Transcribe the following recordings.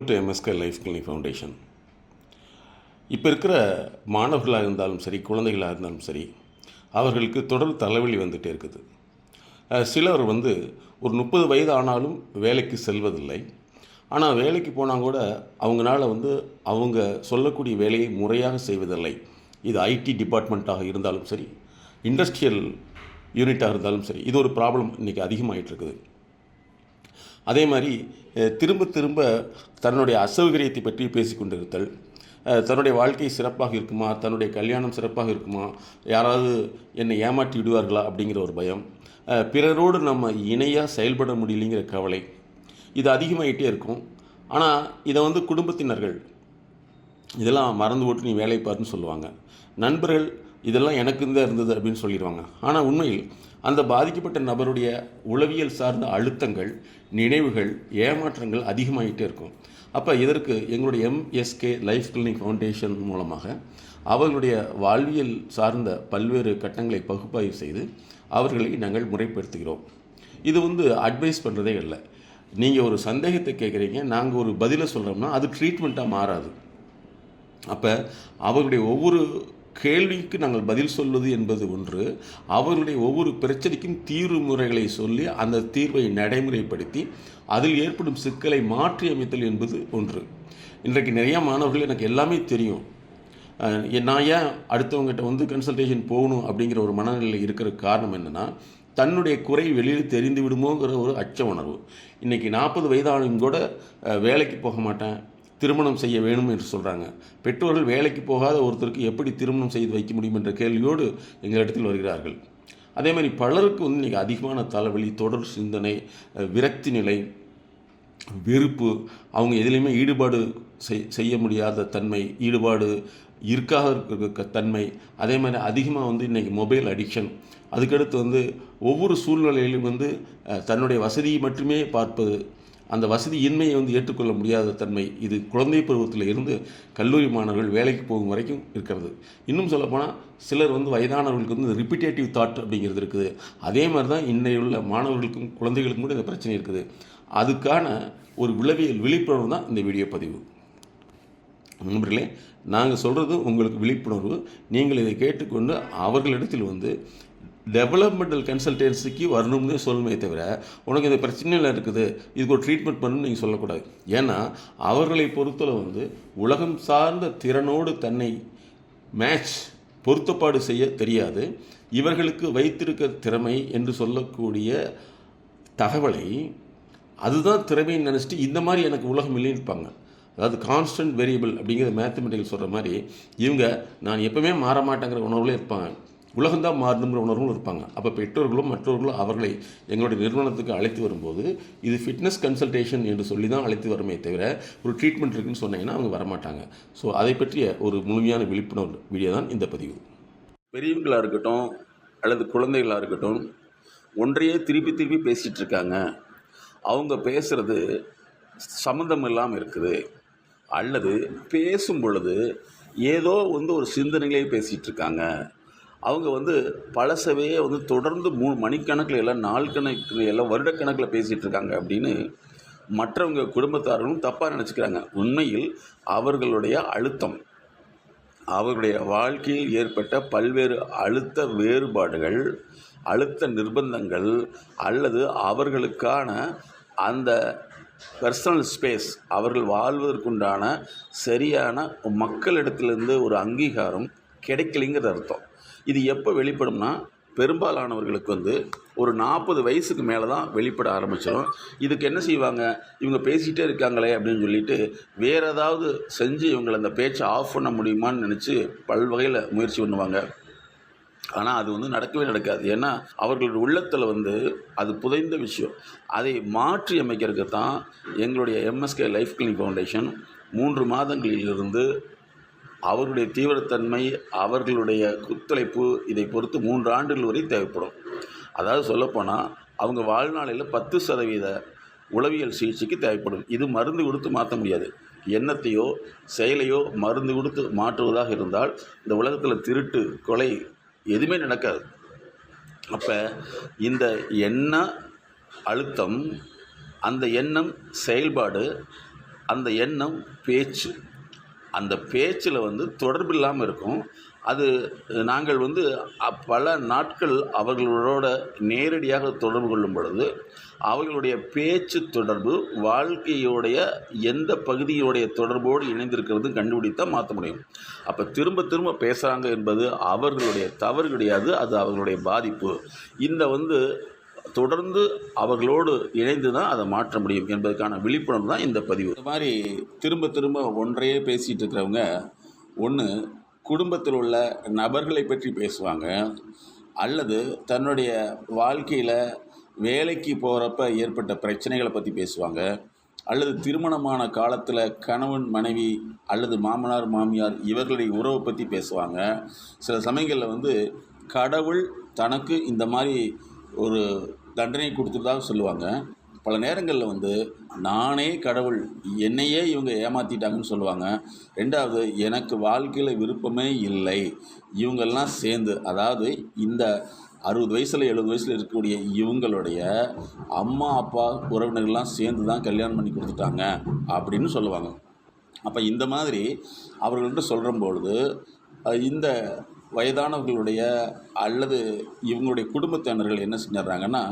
To MSK life clinic foundation இப்போ இருக்கிற மாணவர்களாக இருந்தாலும் சரி குழந்தைகளாக இருந்தாலும் சரி அவர்களுக்கு தொடர் தலைவலி வந்துகிட்டே இருக்குது. சிலர் வந்து ஒரு முப்பது வயது ஆனாலும் வேலைக்கு செல்வதில்லை. ஆனால் வேலைக்கு போனால் கூட அவங்களால வந்து அவங்க சொல்லக்கூடிய வேலையை முறையாக செய்வதில்லை. இது ஐடி டிபார்ட்மெண்ட்டாக இருந்தாலும் சரி இண்டஸ்ட்ரியல் யூனிட்டாக இருந்தாலும் சரி இது ஒரு ப்ராப்ளம் இன்றைக்கி அதிகமாகிட்டு இருக்குது. அதே மாதிரி திரும்ப திரும்ப தன்னுடைய அசௌகரியத்தை பற்றி பேசிக்கொண்டிருத்தல் தன்னுடைய வாழ்க்கை சிறப்பாக இருக்குமா தன்னுடைய கல்யாணம் சிறப்பாக இருக்குமா யாராவது என்னை ஏமாற்றி விடுவார்களா அப்படிங்கிற ஒரு பயம் பிறரோடு நம்ம இணையாக செயல்பட முடியலைங்கிற கவலை இது அதிகமாகிட்டே இருக்கும். ஆனால் இதை வந்து குடும்பத்தினர்கள் இதெல்லாம் மறந்து போட்டு நீ வேலை பாருன்னு சொல்லுவாங்க. நண்பர்கள் இதெல்லாம் எனக்கு தான் இருந்தது அப்படின்னு சொல்லிடுவாங்க. ஆனால் உண்மையில் அந்த பாதிக்கப்பட்ட நபருடைய உளவியல் சார்ந்த அழுத்தங்கள் நினைவுகள் ஏமாற்றங்கள் அதிகமாகிட்டே இருக்கும். அப்போ இதற்கு எங்களுடைய எம்எஸ்கே லைஃப் கிளினிக் ஃபவுண்டேஷன் மூலமாக அவர்களுடைய வாழ்வியல் சார்ந்த பல்வேறு கட்டங்களை பகுப்பாய்வு செய்து அவர்களை நாங்கள் முறைப்படுத்துகிறோம். இது வந்து அட்வைஸ் பண்ணுறதே இல்லை நீங்கள் ஒரு சந்தேகத்தை கேட்குறீங்க நாங்கள் ஒரு பதிலை சொல்கிறோம்னா அது ட்ரீட்மெண்ட்டாக மாறாது. அப்போ அவர்களுடைய ஒவ்வொரு கேள்விக்கு நாங்கள் பதில் சொல்வது என்பது ஒன்று. அவர்களுடைய ஒவ்வொரு பிரச்சனைக்கும் தீர்வு முறைகளை சொல்லி அந்த தீர்வை நடைமுறைப்படுத்தி அதில் ஏற்படும் சிக்கலை மாற்றி அமைத்தல் என்பது ஒன்று. இன்றைக்கு நிறையா மாணவர்கள் எனக்கு எல்லாமே தெரியும். நான் ஏன் அடுத்தவங்ககிட்ட வந்து கன்சல்டேஷன் போகணும் அப்படிங்கிற ஒரு மனநிலை இருக்கிற காரணம் என்னென்னா தன்னுடைய குறை வெளியில் தெரிந்து விடுமோங்கிற ஒரு அச்ச உணர்வு. இன்றைக்கி நாற்பது வயதானும் கூட வேலைக்கு போக மாட்டேன். திருமணம் செய்ய வேணும் என்று சொல்கிறாங்க பெற்றோர்கள் வேலைக்கு போகாத ஒருத்தருக்கு எப்படி திருமணம் செய்து வைக்க முடியும் என்ற கேள்வியோடு எங்களிடத்தில் வருகிறார்கள். அதே மாதிரி பலருக்கு வந்து இன்றைக்கி அதிகமான தலைவலி தொடர் சிந்தனை விரக்தி நிலை வெறுப்பு அவங்க எதுலேயுமே ஈடுபாடு செய் செய்ய முடியாத தன்மை ஈடுபாடு இருக்காத இருக்க தன்மை அதே மாதிரி அதிகமாக வந்து இன்றைக்கி மொபைல் அடிக்ஷன் அதுக்கடுத்து வந்து ஒவ்வொரு சூழ்நிலையிலும் வந்து தன்னுடைய வசதியை மட்டுமே பார்ப்பது அந்த வசதி இன்மையை வந்து ஏற்றுக்கொள்ள முடியாத தன்மை இது குழந்தை பருவத்தில் இருந்து கல்லூரி மாணவர்கள் வேலைக்கு போகும் வரைக்கும் இருக்கிறது. இன்னும் சொல்லப்போனால் சிலர் வந்து வயதானவர்களுக்கு வந்து ரிப்பிட்டேட்டிவ் தாட் அப்படிங்கிறது இருக்குது. அதே மாதிரி தான் இன்றைய உள்ள மாணவர்களுக்கும் குழந்தைகளுக்கும் கூட இந்த பிரச்சனை இருக்குது. அதுக்கான ஒரு விளவியல் விழிப்புணர்வு தான் இந்த வீடியோ பதிவு. நண்பர்களே நாங்கள் சொல்கிறது உங்களுக்கு விழிப்புணர்வு. நீங்கள் இதை கேட்டுக்கொண்டு அவர்களிடத்தில் வந்து டெவலப்மெண்டல் கன்சல்டன்சிக்கு வரணும்னு சொல்லணுமே தவிர உனக்கு இந்த பிரச்சனையில் இருக்குது இதுக்கு ஒரு ட்ரீட்மெண்ட் பண்ணணும்னு நீங்கள் சொல்லக்கூடாது. ஏன்னா அவர்களை பொறுத்தளவு வந்து உலகம் சார்ந்த திறனோடு தன்னை மேட்ச் பொருத்தப்பாடு செய்ய தெரியாது. இவர்களுக்கு வைத்திருக்க திறமை என்று சொல்லக்கூடிய தகவலை அதுதான் திறமைன்னு நினச்சிட்டு இந்த மாதிரி எனக்கு உலகம் இல்லைன்னு இருப்பாங்க. அதாவது கான்ஸ்டன்ட் வேரியபிள் அப்படிங்கிற மேத்தமெட்டிக்கல் சொல்கிற மாதிரி இவங்க நான் எப்பவுமே மாற மாட்டேங்கிற உணர்வுல இருப்பாங்க. உலகம்தான் மாறணுங்கிற உணர்வும் இருப்பாங்க. அப்போ பெற்றோர்களும் மற்றவர்களும் அவர்களை எங்களுடைய நிறுவனத்துக்கு அழைத்து வரும்போது இது ஃபிட்னஸ் கன்சல்டேஷன் என்று சொல்லி தான் அழைத்து வருமே தவிர ஒரு ட்ரீட்மெண்ட் இருக்குன்னு சொன்னீங்கன்னா அவங்க வரமாட்டாங்க. ஸோ அதை பற்றிய ஒரு முழுமையான விழிப்புணர்வு வீடியோ தான் இந்த பதிவு. பெரியவங்களாக இருக்கட்டும் அல்லது குழந்தைகளாக இருக்கட்டும் ஒன்றையே திருப்பி திருப்பி பேசிகிட்டு இருக்காங்க. அவங்க பேசுகிறது சம்மந்தம் இல்லாமல் இருக்குது. அல்லது பேசும் பொழுது ஏதோ வந்து ஒரு சிந்தனைகளே பேசிகிட்டு இருக்காங்க. அவங்க வந்து பழசவே வந்து தொடர்ந்து மூணு மணிக்கணக்கில் எல்லாம் நாள் கணக்கில் எல்லாம் வருடக்கணக்கில் பேசிகிட்டு இருக்காங்க அப்படின்னு மற்றவங்க குடும்பத்தார்களும் தப்பாக நினச்சிக்கிறாங்க. உண்மையில் அவர்களுடைய அழுத்தம் அவர்களுடைய வாழ்க்கையில் ஏற்பட்ட பல்வேறு அழுத்த வேறுபாடுகள் அழுத்த நிர்பந்தங்கள் அல்லது அவர்களுக்கான அந்த பர்சனல் ஸ்பேஸ் அவர்கள் வாழ்வதற்குண்டான சரியான மக்களிடத்திலிருந்து ஒரு அங்கீகாரம் கிடைக்கலைங்கிறது அர்த்தம். இது எப்போ வெளிப்படும்னா பெரும்பாலானவர்களுக்கு வந்து ஒரு நாற்பது வயசுக்கு மேலே தான் வெளிப்பட ஆரம்பிச்சிடும். இதுக்கு என்ன செய்வாங்க? இவங்க பேசிகிட்டே இருக்காங்களே அப்படின்னு சொல்லிட்டு வேறு ஏதாவது செஞ்சு இவங்களை அந்த பேச்சை ஆஃப் பண்ண முடியுமான்னு நினச்சி பல்வகையில் முயற்சி பண்ணுவாங்க. ஆனால் அது வந்து நடக்கவே நடக்காது. ஏன்னா அவர்களுடைய உள்ளத்தில் வந்து அது புதைந்த விஷயம். அதை மாற்றி அமைக்கிறதுக்கு தான் எங்களுடைய எம்எஸ்கே லைஃப் கிளினிக் ஃபவுண்டேஷன் மூன்று மாதங்களிலிருந்து அவர்களுடைய தீவிரத்தன்மை அவர்களுடைய குத்துழைப்பு இதை பொறுத்து மூன்று ஆண்டுகள் வரை தேவைப்படும். அதாவது சொல்லப்போனால் அவங்க வாழ்நாளில் பத்து சதவீத உளவியல் சிகிச்சைக்கு தேவைப்படும். இது மருந்து கொடுத்து மாற்ற முடியாது. எண்ணத்தையோ செயலையோ மருந்து கொடுத்து மாற்றுவதாக இருந்தால் இந்த உலகத்தில் திருட்டு கொலை எதுவுமே நடக்காது. அப்போ இந்த எண்ண அழுத்தம் அந்த எண்ணம் செயல்பாடு அந்த எண்ணம் பேச்சு அந்த பேச்சில் வந்து தொடர்பு இல்லாமல் இருக்கும். அது நாங்கள் வந்து பல நாட்கள் அவர்களோட நேரடியாக தொடர்பு கொள்ளும் பொழுது அவர்களுடைய பேச்சு தொடர்பு வாழ்க்கையோடைய எந்த பகுதியோடைய தொடர்போடு இணைந்திருக்கிறது கண்டுபிடித்தான் மாற்ற முடியும். அப்போ திரும்ப திரும்ப பேசுகிறாங்க என்பது அவர்களுடைய தவறு கிடையாது அது அவர்களுடைய பாதிப்பு. இந்த வந்து தொடர்ந்து அவர்களோடு இணைந்து தான் அதை மாற்ற முடியும் என்பதற்கான விழிப்புணர்வு தான் இந்த பதிவு. இந்த மாதிரி திரும்ப திரும்ப ஒன்றையே பேசிகிட்டு இருக்கிறவங்க ஒன்று குடும்பத்தில் உள்ள நபர்களை பற்றி பேசுவாங்க அல்லது தன்னுடைய வாழ்க்கையில் வேலைக்கு போகிறப்ப ஏற்பட்ட பிரச்சனைகளை பற்றி பேசுவாங்க அல்லது திருமணமான காலத்தில் கணவன் மனைவி அல்லது மாமனார் மாமியார் இவர்களுடைய உறவை பற்றி பேசுவாங்க. சில சமயங்களில் வந்து கடவுள் தனக்கு இந்த மாதிரி ஒரு தண்டனை கொடுத்துட்டதாக சொல்லுவாங்க. பல நேரங்களில் வந்து நானே கடவுள் என்னையே இவங்க ஏமாற்றிட்டாங்கன்னு சொல்லுவாங்க. ரெண்டாவது எனக்கு வாழ்க்கையில் விருப்பமே இல்லை. இவங்கெல்லாம் சேர்ந்து அதாவது இந்த அறுபது வயசில் எழுபது வயசில் இருக்கக்கூடிய இவங்களுடைய அம்மா அப்பா உறவினர்கள்லாம் சேர்ந்து தான் கல்யாணம் பண்ணி கொடுத்துட்டாங்க அப்படின்னு சொல்லுவாங்க. அப்போ இந்த மாதிரி அவர்கள்ட்ட சொல்கிற பொழுது இந்த வயதானவர்களுடைய அல்லது இவங்களுடைய குடும்பத்தினர்கள் என்ன செஞ்சிடுறாங்கன்னா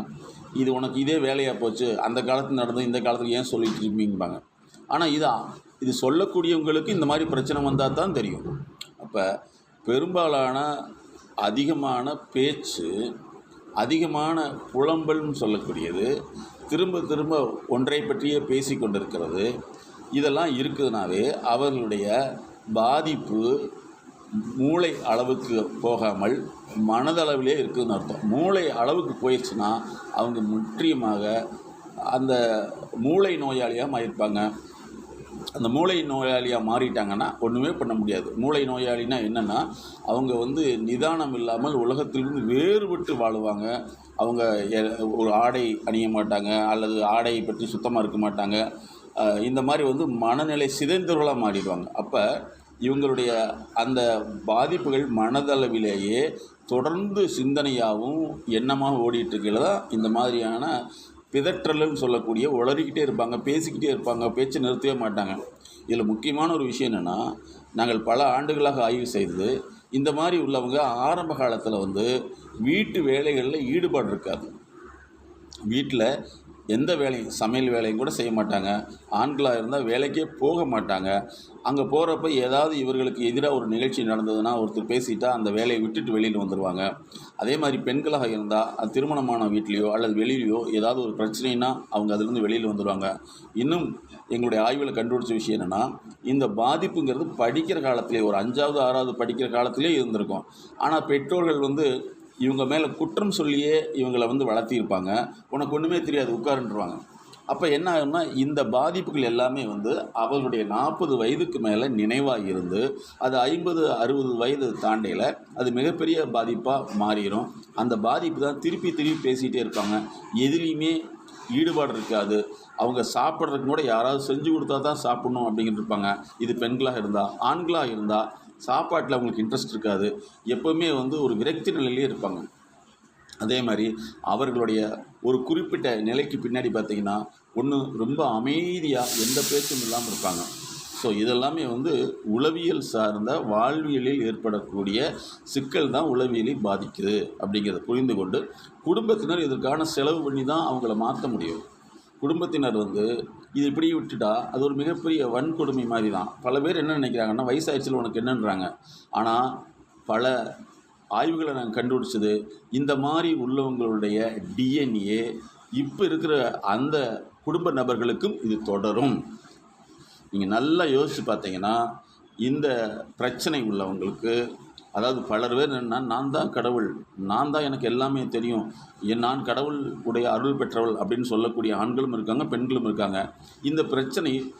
இது உனக்கு இதே வேலையாக போச்சு அந்த காலத்தில் நடந்து இந்த காலத்தில் ஏன் சொல்லிட்டு இருப்பீங்கம்பாங்க ஆனால் இதான் இது சொல்லக்கூடியவங்களுக்கு இந்த மாதிரி பிரச்சனை வந்தால் தான் தெரியும். அப்போ பெரும்பாலான அதிகமான பேச்சு அதிகமான புலம்பல்னு சொல்லக்கூடியது திரும்ப திரும்ப ஒன்றை பற்றியே பேசி கொண்டிருக்கிறது இதெல்லாம் இருக்குதுனாவே அவர்களுடைய பாதிப்பு மூளை அளவுக்கு போகாமல் மனதளவிலே இருக்குதுன்னு அர்த்தம். மூளை அளவுக்கு போயிடுச்சுன்னா அவங்க முற்றிலுமாக அந்த மூளை நோயாளியாக மாறியிருப்பாங்க. அந்த மூளை நோயாளியாக மாறிட்டாங்கன்னா ஒன்றுமே பண்ண முடியாது. மூளை நோயாளினா என்னென்னா அவங்க வந்து நிதானம் இல்லாமல் உலகத்திலிருந்து வேறுபட்டு வாழுவாங்க. அவங்க ஒரு ஆடை அணிய மாட்டாங்க அல்லது ஆடையை பற்றி சுத்தமாக இருக்க மாட்டாங்க. இந்த மாதிரி வந்து மனநிலை சிதைந்தவர்களாக மாறிடுவாங்க. அப்போ இவங்களுடைய அந்த பாதிப்புகள் மனதளவிலேயே தொடர்ந்து சிந்தனையாகவும் எண்ணமாக ஓடிட்டு தான் இந்த மாதிரியான பிதற்றல்னு சொல்லக்கூடிய உளறிக்கிட்டே இருப்பாங்க பேசிக்கிட்டே இருப்பாங்க பேச்சு நிறுத்தவே மாட்டாங்க. இதில் முக்கியமான ஒரு விஷயம் என்னென்னா நாங்கள் பல ஆண்டுகளாக ஆய்வு செய்து இந்த மாதிரி உள்ளவங்க ஆரம்ப காலத்தில் வந்து வீட்டு வேலைகளில் ஈடுபாடு இருக்காது. வீட்டில் எந்த வேலையும் சமையல் வேலையும் கூட செய்ய மாட்டாங்க. ஆண்களாக இருந்தால் வேலைக்கே போக மாட்டாங்க. அங்கே போகிறப்ப ஏதாவது இவர்களுக்கு எதிராக ஒரு நிகழ்ச்சி நடந்ததுன்னா ஒருத்தர் பேசிட்டா அந்த வேலையை விட்டுட்டு வெளியில் வந்துடுவாங்க அதே மாதிரி பெண்களாக இருந்தால் அது திருமணமான வீட்லேயோ அல்லது வெளியிலையோ ஏதாவது ஒரு பிரச்சனைனா அவங்க அதுலேருந்து வெளியில் வந்துடுவாங்க இன்னும் எங்களுடைய ஆய்வில் கண்டுபிடிச்ச விஷயம் என்னென்னா இந்த பாதிப்புங்கிறது படிக்கிற காலத்திலே ஒரு அஞ்சாவது ஆறாவது படிக்கிற காலத்திலே இருந்திருக்கும். ஆனால் பெற்றோர்கள் வந்து இவங்க மேலே குற்றம் சொல்லியே இவங்களை வந்து வளர்த்திருப்பாங்க உனக்கு ஒன்றுமே தெரியாது உட்காருன்றவாங்க. அப்போ என்ன ஆகும்னா இந்த பாதிப்புகள் எல்லாமே வந்து அவர்களுடைய நாற்பது வயதுக்கு மேலே நினைவாக இருந்து அது ஐம்பது அறுபது வயது தாண்டையில் அது மிகப்பெரிய பாதிப்பாக மாறிடும் அந்த பாதிப்பு தான் திருப்பி திருப்பி பேசிகிட்டே இருப்பாங்க. எதுலேயுமே ஈடுபாடு இருக்காது. அவங்க சாப்பிட்றதுக்கு கூட யாராவது செஞ்சு கொடுத்தா தான் சாப்பிட்ணும் அப்படிங்கிட்டு இருப்பாங்க. இது பெண்களாக இருந்தால் ஆண்களாக இருந்தால் சாப்பாட்டில் அவங்களுக்கு இன்ட்ரெஸ்ட் இருக்காது. எப்போவுமே வந்து ஒரு விரக்தி நிலையிலே இருப்பாங்க. அதே மாதிரி அவர்களுடைய ஒரு குறிப்பிட்ட நிலைக்கு பின்னாடி பார்த்தீங்கன்னா ஒன்று ரொம்ப அமைதியாக எந்த பேச்சும் இல்லாமல் இருப்பாங்க. ஸோ இதெல்லாமே வந்து உளவியல் சார்ந்த வாழ்வியலில் ஏற்படக்கூடிய சிக்கல் தான் உளவியலை பாதிக்குது அப்படிங்கிறத புரிந்து கொண்டு குடும்பத்தினர் இதற்கான செலவு பண்ணி தான் அவங்கள மாற்ற முடியும். குடும்பத்தினர் வந்து இது இப்படி விட்டுட்டா அது ஒரு மிகப்பெரிய வன்கொடுமை மாதிரி தான் பல பேர் என்ன நினைக்கிறாங்கன்னா வயசாயிடுச்சில் உனக்கு என்னன்றாங்க. ஆனால் பல ஆய்வுகளை நாங்கள் கண்டுபிடிச்சது இந்த மாதிரி உள்ளவங்களுடைய டிஎன்ஏ இப்போ இருக்கிற அந்த குடும்ப நபர்களுக்கும் இது தொடரும். நீங்கள் நல்லா யோசித்து பார்த்தீங்கன்னா இந்த பிரச்சனை உள்ளவங்களுக்கு அதாவது பலர் பேர் என்னன்னா நான் தான் கடவுள். நான் தான் எனக்கு எல்லாமே தெரியும். என் நான் கடவுள் உடைய அருள் பெற்றவள் அப்படின்னு சொல்லக்கூடிய ஆண்களும் இருக்காங்க பெண்களும் இருக்காங்க. இந்த பிரச்சனை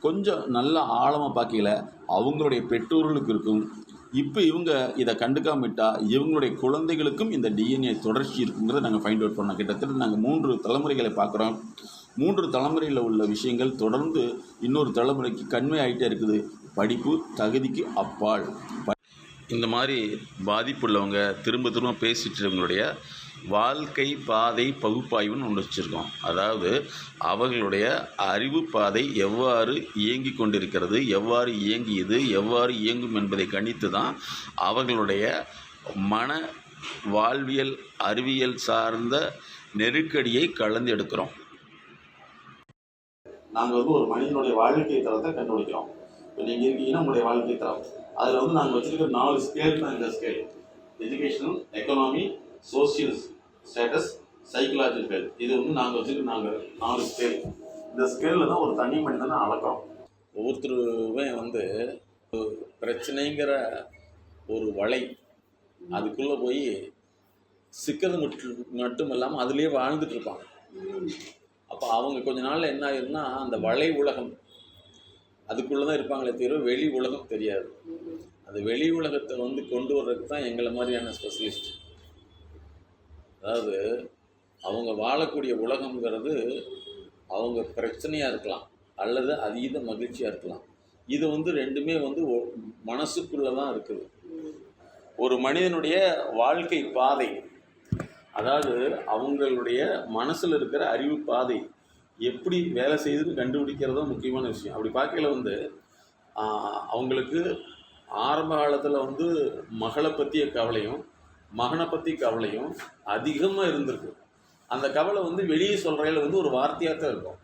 கொஞ்சம் நல்ல ஆழமாக பார்க்கல. அவங்களுடைய பெற்றோர்களுக்கு இருக்கும். இப்போ இவங்க இதை கண்டுக்காமட்டா இவங்களுடைய குழந்தைகளுக்கும் இந்த டிஎன்ஏ தொடர்ச்சி இருக்குங்கிறத நாங்கள் ஃபைண்ட் அவுட் பண்ணோம். கிட்டத்தட்ட நாங்கள் மூன்று தலைமுறைகளை பார்க்குறோம். மூன்று தலைமுறையில் உள்ள விஷயங்கள் தொடர்ந்து இன்னொரு தலைமுறைக்கு கன்வே ஆகிட்டே இருக்குது. படிப்பு தகுதிக்கு அப்பால். ப- இந்த மாதிரி பாதிப்புள்ளவங்க திரும்ப திரும்ப பேசிட்டவங்களுடைய வாழ்க்கை பாதை பகுப்பாய்வுன்னு ஒன்று வச்சுருக்கோம். அதாவது அவர்களுடைய அறிவு பாதை எவ்வாறு இயங்கி கொண்டிருக்கிறது எவ்வாறு இயங்கியது எவ்வாறு இயங்கும் என்பதை கணித்து தான் அவர்களுடைய மன வாழ்வியல் அறிவியல் சார்ந்த நெருக்கடியை கலந்து எடுக்கிறோம். நாங்கள் வந்து ஒரு மனிதனுடைய வாழ்க்கை தரத்தை கண்டுபிடிக்கிறோம். இப்போ நீங்கள் இருக்கீங்கன்னா உங்களுடைய வாழ்க்கை தரம். அதில் வந்து நாங்கள் வச்சுருக்கிற நாலு ஸ்கேல் தான் இந்த scale educational economy social status psychological இது வந்து நாங்கள் வச்சுருக்க நாங்கள் நாலு ஸ்கேல் இந்த ஸ்கேலில் தான் ஒரு தனி மனிதனை அளக்கிறோம் ஒவ்வொருத்தருமே வந்து ஒரு பிரச்சனைங்கிற ஒரு வலை அதுக்குள்ளே போய் சிக்கிறது மட்டும் மட்டும் இல்லாமல் அதுலேயே வாழ்ந்துட்டு இருப்பாங்க. அப்போ அவங்க கொஞ்ச நாளில் என்ன ஆயிரும்னா அந்த வலை உலகம் அதுக்குள்ளே தான் இருப்பாங்களே தவிர வெளி உலகம் தெரியாது. அந்த வெளி உலகத்தை வந்து கொண்டு வர்றதுக்கு தான் எங்களை மாதிரியான ஸ்பெஷலிஸ்ட் அதாவது அவங்க வாழக்கூடிய உலகம்ங்கிறது அவங்க பிரச்சனையாக இருக்கலாம் அல்லது அதீத மகிழ்ச்சியாக இருக்கலாம். இது வந்து ரெண்டுமே வந்து மனசுக்குள்ளே தான் இருக்குது. ஒரு மனிதனுடைய வாழ்க்கை பாதை அதாவது அவங்களுடைய மனசில் இருக்கிற அறிவு பாதை எப்படி வேலை செய்யுதுன்னு கண்டுபிடிக்கிறது தான் முக்கியமான விஷயம். அப்படி பார்க்கையில வந்து அவங்களுக்கு ஆரம்ப காலத்தில் வந்து மகளை பற்றிய கவலையும் மகனை பற்றி கவலையும் அதிகமாக இருந்திருக்கு. அந்த கவலை வந்து வெளியே சொல்கிறதுல வந்து ஒரு வார்த்தையாக தான் இருக்கும்.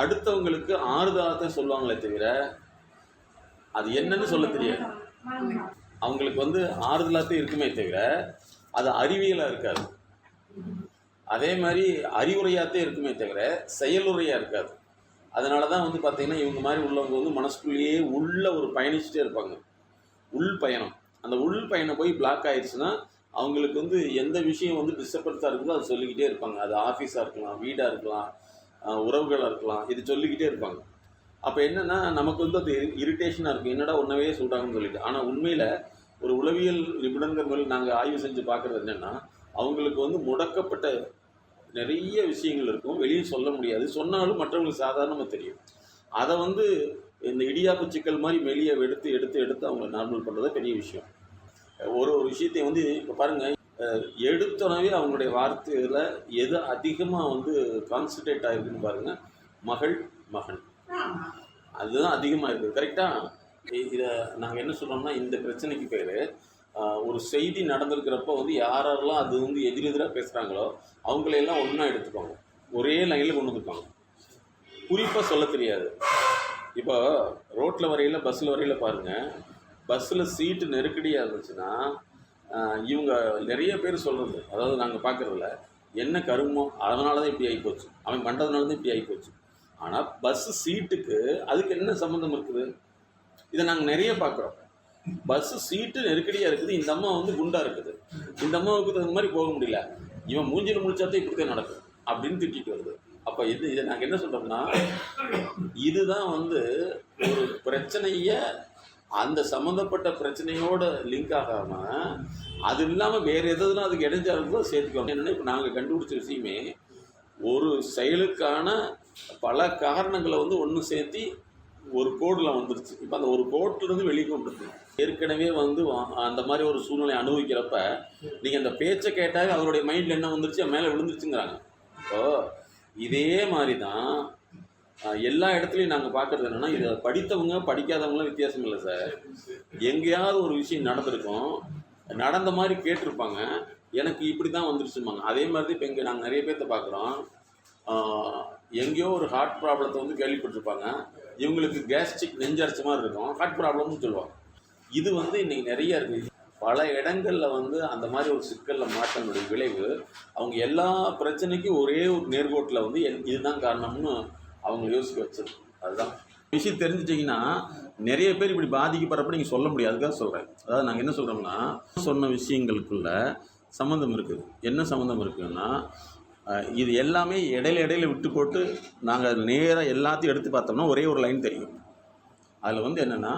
அடுத்தவங்களுக்கு ஆறுதலாக தான் சொல்லுவாங்களே தவிர அது என்னன்னு சொல்ல தெரியாது. அவங்களுக்கு வந்து ஆறுதலாக தான் இருக்குமே தவிர அது அறிவியலாக இருக்காது. அதே மாதிரி அறிவுரையாகத்தே இருக்குமே தவிர செயலுரையாக இருக்காது. அதனால தான் வந்து பார்த்திங்கன்னா இவங்க மாதிரி உள்ளவங்க வந்து மனசுக்குள்ளேயே உள்ளே ஒரு பயணிச்சுட்டே இருப்பாங்க. உள் பயணம். அந்த உள் பயணம் போய் பிளாக் ஆயிடுச்சுன்னா அவங்களுக்கு வந்து எந்த விஷயம் வந்து டிஸ்டர்பன்ஸாக இருக்குதோ அதை சொல்லிக்கிட்டே இருப்பாங்க. அது ஆஃபீஸாக இருக்கலாம் வீடாக இருக்கலாம் உறவுகளாக இருக்கலாம் இது சொல்லிக்கிட்டே இருப்பாங்க. அப்போ என்னென்னா நமக்கு வந்து அது இரிட்டேஷனாக இருக்கும். என்னடா ஒன்றவே சொல்கிறாங்கன்னு சொல்லிட்டு. ஆனால் உண்மையில் ஒரு உளவியல் நிபுணர்கள் நாங்கள் ஆய்வு செஞ்சு பார்க்குறது என்னென்னா அவங்களுக்கு வந்து முடக்கப்பட்ட நிறைய விஷயங்கள் இருக்கும். வெளியும் சொல்ல முடியாது. சொன்னாலும் மற்றவங்களுக்கு சாதாரணமாக தெரியும். அதை வந்து இந்த இடியாப்பு சிக்கல் மாதிரி வெளியே எடுத்து எடுத்து எடுத்து அவங்க நார்மல் பண்ணுறது பெரிய விஷயம். ஒரு ஒரு விஷயத்தையும் வந்து இப்போ பாருங்கள் எடுத்தோடனே அவங்களுடைய வார்த்தையில் எது அதிகமாக வந்து கான்சன்ட்ரேட் ஆகிருக்குன்னு பாருங்கள் மகள் மகன். அதுதான் அதிகமாக இருக்குது. கரெக்டாக இதை நாங்கள் என்ன சொல்கிறோம்னா இந்த பிரச்சனைக்கு பேர் ஒரு செய்தி நடந்திருக்கிறப்ப வந்து யாரெல்லாம் அது வந்து எதிரெதிராக பேசுகிறாங்களோ அவங்களையெல்லாம் ஒன்றா எடுத்துப்பாங்க. ஒரே லைனில் கொண்டு வந்துருப்பாங்க குறிப்பாக சொல்ல தெரியாது. இப்போ ரோட்டில் வரையில் பஸ்ஸில் வரையில் பாருங்கள் பஸ்ஸில் சீட்டு நெருக்கடியாக இருந்துச்சுன்னா இவங்க நிறைய பேர் சொல்கிறது அதாவது நாங்கள் பார்க்குறதில்ல என்ன கருமோ அதனால தான் இப்படி ஆகிப்போச்சு அவன் பண்ணுறதுனால தான் இப்படி ஆகிப்போச்சு ஆனால் பஸ்ஸு சீட்டுக்கு அதுக்கு என்ன சம்மந்தம் இருக்குது? இதை நாங்கள் நிறைய பார்க்குறோம் பஸ்ஸு சீட்டு நெருக்கடியாக இருக்குது இந்த அம்மா வந்து குண்டா இருக்குது. இந்த அம்மாவுக்கு தகுந்த மாதிரி போக முடியல. இவன் மூஞ்சில் முடிச்சாத்தே இப்படித்தான் நடக்கும் அப்படின்னு திட்டிட்டு வருது. அப்போ இது இதை நாங்கள் என்ன சொல்கிறோம்னா இதுதான் வந்து ஒரு பிரச்சனைய அந்த சம்மந்தப்பட்ட பிரச்சனையோட லிங்க் ஆகாமல் அது இல்லாமல் வேறு எதுனா அதுக்கு இடைஞ்சாலும் இருக்கோ சேர்த்துக்கோங்க. என்னென்னா இப்போ நாங்கள் கண்டுபிடிச்ச விஷயமே ஒரு செயலுக்கான பல காரணங்களை வந்து ஒன்று சேர்த்தி ஒரு கோடில் வந்துருச்சு. இப்போ அந்த ஒரு கோட்லேருந்து வெளியே கொண்டு ஏற்கனவே வந்து வா- அந்த மாதிரி ஒரு சூழ்நிலை அனுபவிக்கிறப்ப நீங்கள் அந்த பேச்சை கேட்டால் அவருடைய மைண்டில் என்ன வந்துருச்சு? மேலே விழுந்துருச்சுங்கிறாங்க. இப்போ இதே மாதிரி தான் எல்லா இடத்துலையும் நாங்கள் பார்க்குறது என்னென்னா இதை படித்தவங்க படிக்காதவங்களாம் வித்தியாசம் இல்லை சார். எங்கேயாவது ஒரு விஷயம் நடந்திருக்கும் நடந்த மாதிரி கேட்டிருப்பாங்க எனக்கு இப்படி தான் வந்துருச்சுமாங்க அதே மாதிரி இப்போ இங்கே நாங்கள் நிறைய பேர்த்த பார்க்குறோம் எங்கேயோ ஒரு ஹார்ட் ப்ராப்ளத்தை வந்து கேள்விப்பட்டிருப்பாங்க. இவங்களுக்கு கேஸ்ட்ரிக் நெஞ்சரிச்ச மாதிரி இருக்கும். ஹார்ட் ப்ராப்ளம்னு சொல்லுவாங்க. இது வந்து இன்னைக்கு நிறைய இருக்குது பல இடங்களில் வந்து அந்த மாதிரி ஒரு சிக்கலில் மாட்டனுடைய விளைவு அவங்க எல்லா பிரச்சனைக்கும் ஒரே ஒரு நேர்கோட்டில் வந்து என்- இதுதான் காரணம்னு அவங்க யோசிக்க வச்சது. அதுதான். விஷயம் தெரிஞ்சிட்டிங்கன்னா நிறைய பேர் இப்படி பாதிக்கப்படுறப்ப நீங்கள் சொல்ல முடியாது. அதுக்காக சொல்கிறேன் அதாவது நாங்கள் என்ன சொல்கிறோம்னா சொன்ன விஷயங்களுக்குள்ள சம்மந்தம் இருக்குது. என்ன சம்மந்தம் இருக்குதுன்னா இது எல்லாமே இடையில இடையில விட்டு போட்டு நாங்கள் நேராக எல்லாத்தையும் எடுத்து பார்த்தோம்னா ஒரே ஒரு லைன் தெரியும். அதில் வந்து என்னென்னா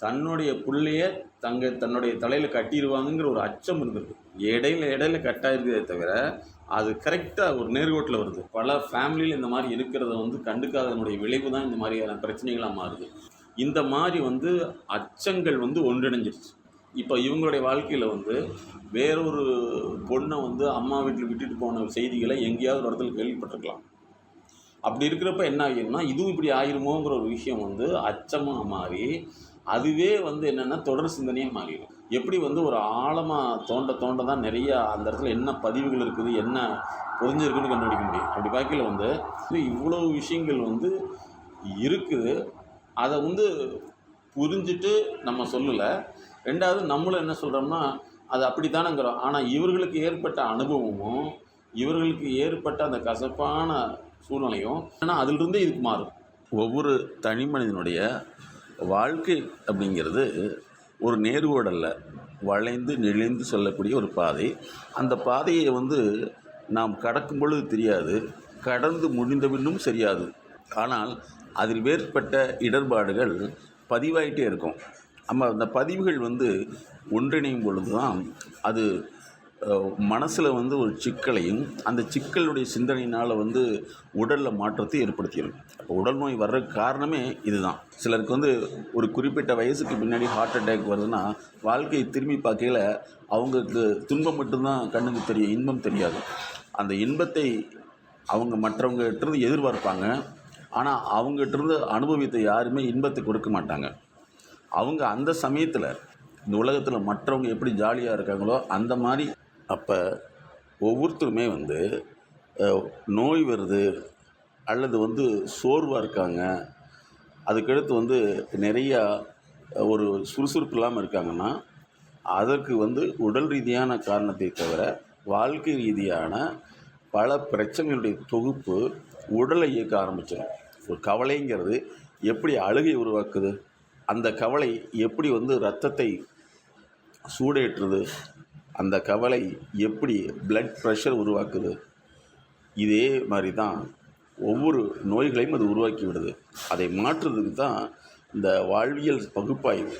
தன்னுடைய பிள்ளைய தங்க தன்னுடைய தலையில் கட்டிடுவாங்கங்கிற ஒரு அச்சம் இருந்திருக்கு இடையில இடையில கட்டாயிருக்கே தவிர அது கரெக்டாக ஒரு நேர்கோட்டில் வருது. பல ஃபேமிலியில் இந்த மாதிரி இருக்கிறத வந்து கண்டுக்காதனுடைய விளைவு தான் இந்த மாதிரியான பிரச்சனைகளாக மாறுது. இந்த மாதிரி வந்து அச்சங்கள் வந்து ஒன்றிணைஞ்சிருச்சு. இப்போ இவங்களுடைய வாழ்க்கையில் வந்து வேறொரு பொண்ணை வந்து அம்மா வீட்டில் விட்டுட்டு போன செய்திகளை எங்கேயாவது ஒரு இடத்துல கேள்விப்பட்டிருக்கலாம். அப்படி இருக்கிறப்ப என்ன ஆகிரும்னா இதுவும் இப்படி ஆயிருமோங்கிற ஒரு விஷயம் வந்து அச்சமாக மாறி அதுவே வந்து என்னென்னா தொடர் சிந்தனையாக மாறிடும். எப்படி வந்து ஒரு ஆழமாக தோண்ட தோண்ட தான் நிறைய அந்த இடத்துல என்ன பதிவுகள் இருக்குது என்ன புரிஞ்சிருக்குன்னு கண்டுபிடிக்க முடியும். அப்படி பார்க்கல வந்து இவ்வளோ விஷயங்கள் வந்து இருக்குது. அதை வந்து புரிஞ்சுட்டு நம்ம சொல்லலை. ரெண்டாவது நம்மளும் என்ன சொல்கிறோம்னா அது அப்படி தானேங்கிறோம் ஆனால் இவர்களுக்கு ஏற்பட்ட அனுபவமும் இவர்களுக்கு ஏற்பட்ட அந்த கசப்பான சூழ்நிலையும் ஆனால் அதிலிருந்தே இதுக்கு மாறும். ஒவ்வொரு தனி மனிதனுடைய வாழ்க்கை அப்படிங்கிறது ஒரு நேர்கோடல்ல வளைந்து நெளிந்து செல்லக்கூடிய ஒரு பாதை. அந்த பாதையை வந்து நாம் கடக்கும் பொழுது தெரியாது. கடந்து முடிந்த பின்னும் சரியாது. ஆனால் அதில் வேறுபட்ட இடர்பாடுகள் பதிவாயிட்டே இருக்கும். நம்ம அந்த பதிவுகள் வந்து ஒன்றிணையும் பொழுது தான் அது மனசில் வந்து ஒரு சிக்கலையும் அந்த சிக்கலுடைய சிந்தனையினால் வந்து உடலில் மாற்றத்தை ஏற்படுத்திடும். அப்போ உடல் நோய் வர்றதுக்கு காரணமே இதுதான். சிலருக்கு வந்து ஒரு குறிப்பிட்ட வயசுக்கு பின்னாடி ஹார்ட் அட்டாக் வருதுன்னா வாழ்க்கையை திரும்பி பார்க்கையில் அவங்களுக்கு துன்பம் மட்டும்தான் கண்ணுக்கு தெரியும் இன்பம் தெரியாது. அந்த இன்பத்தை அவங்க மற்றவங்ககிட்டருந்து எதிர்பார்ப்பாங்க. ஆனால் அவங்ககிட்டருந்து அனுபவித்த யாருமே இன்பத்தை கொடுக்க மாட்டாங்க. அவங்க அந்த சமயத்தில் இந்த உலகத்தில் மற்றவங்க எப்படி ஜாலியாக இருக்காங்களோ அந்த மாதிரி அப்போ ஒவ்வொருத்தருமே வந்து நோய் வருது அல்லது வந்து சோர்வாக இருக்காங்க. அதுக்கடுத்து வந்து நிறையா ஒரு சுறுசுறுப்பு இல்லாமல் இருக்காங்கன்னா அதற்கு வந்து உடல் ரீதியான காரணத்தை தவிர வாழ்க்கை ரீதியான பல பிரச்சனைகளுடைய தொகுப்பு உடலை இயக்க ஆரம்பிச்சிடும் ஒரு கவலைங்கிறது எப்படி அழுகை உருவாக்குது? அந்த கவலை எப்படி வந்து ரத்தத்தை சூடேற்றுது? அந்த கவலை எப்படி பிளட் ப்ரெஷர் உருவாக்குது? இதே மாதிரி தான் ஒவ்வொரு நோய்களையும் அது உருவாக்கி விடுது அதை மாற்றுறதுக்கு தான் இந்த வாழ்வியல் பகுப்பாய்வு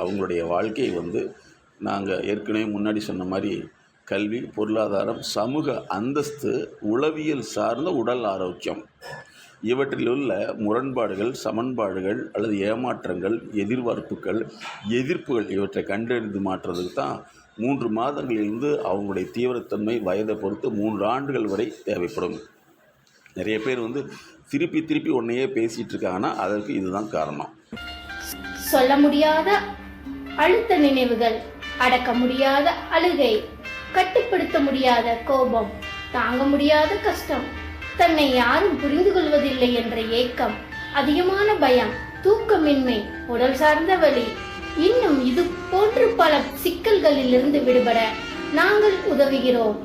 அவங்களுடைய வாழ்க்கையை வந்து நாங்கள் ஏற்கனவே முன்னாடி சொன்ன மாதிரி கல்வி பொருளாதாரம் சமூக அந்தஸ்து உளவியல் சார்ந்த உடல் ஆரோக்கியம். இவற்றில் உள்ள முரண்பாடுகள் சமன்பாடுகள் அல்லது ஏமாற்றங்கள் எதிர்பார்ப்புகள் எதிர்ப்புகள் இவற்றை கண்டறிந்து மாற்றுறதுக்கு தான் மூன்று மாதங்களிலிருந்து அவங்களுடைய தீவிரத்தன்மை வயதை பொறுத்து மூன்று ஆண்டுகள் வரை தேவைப்படும். நிறைய பேர் வந்து திருப்பி திருப்பி ஒன்றையே பேசிகிட்டு இருக்காங்கன்னா அதற்கு இதுதான் காரணம். சொல்ல முடியாத அழுத்த நினைவுகள் அடக்க முடியாத அழுகை கட்டுப்படுத்த முடியாத கோபம் தாங்க முடியாத கஷ்டம். தன்னை யாரும் புரிந்து கொள்வதில்லை என்ற ஏக்கம் அதிகமான பயம் தூக்கமின்மை உடல் சார்ந்த வழி இன்னும் இது போன்று பல சிக்கல்களில் இருந்து விடுபட நாங்கள் உதவுகிறோம்.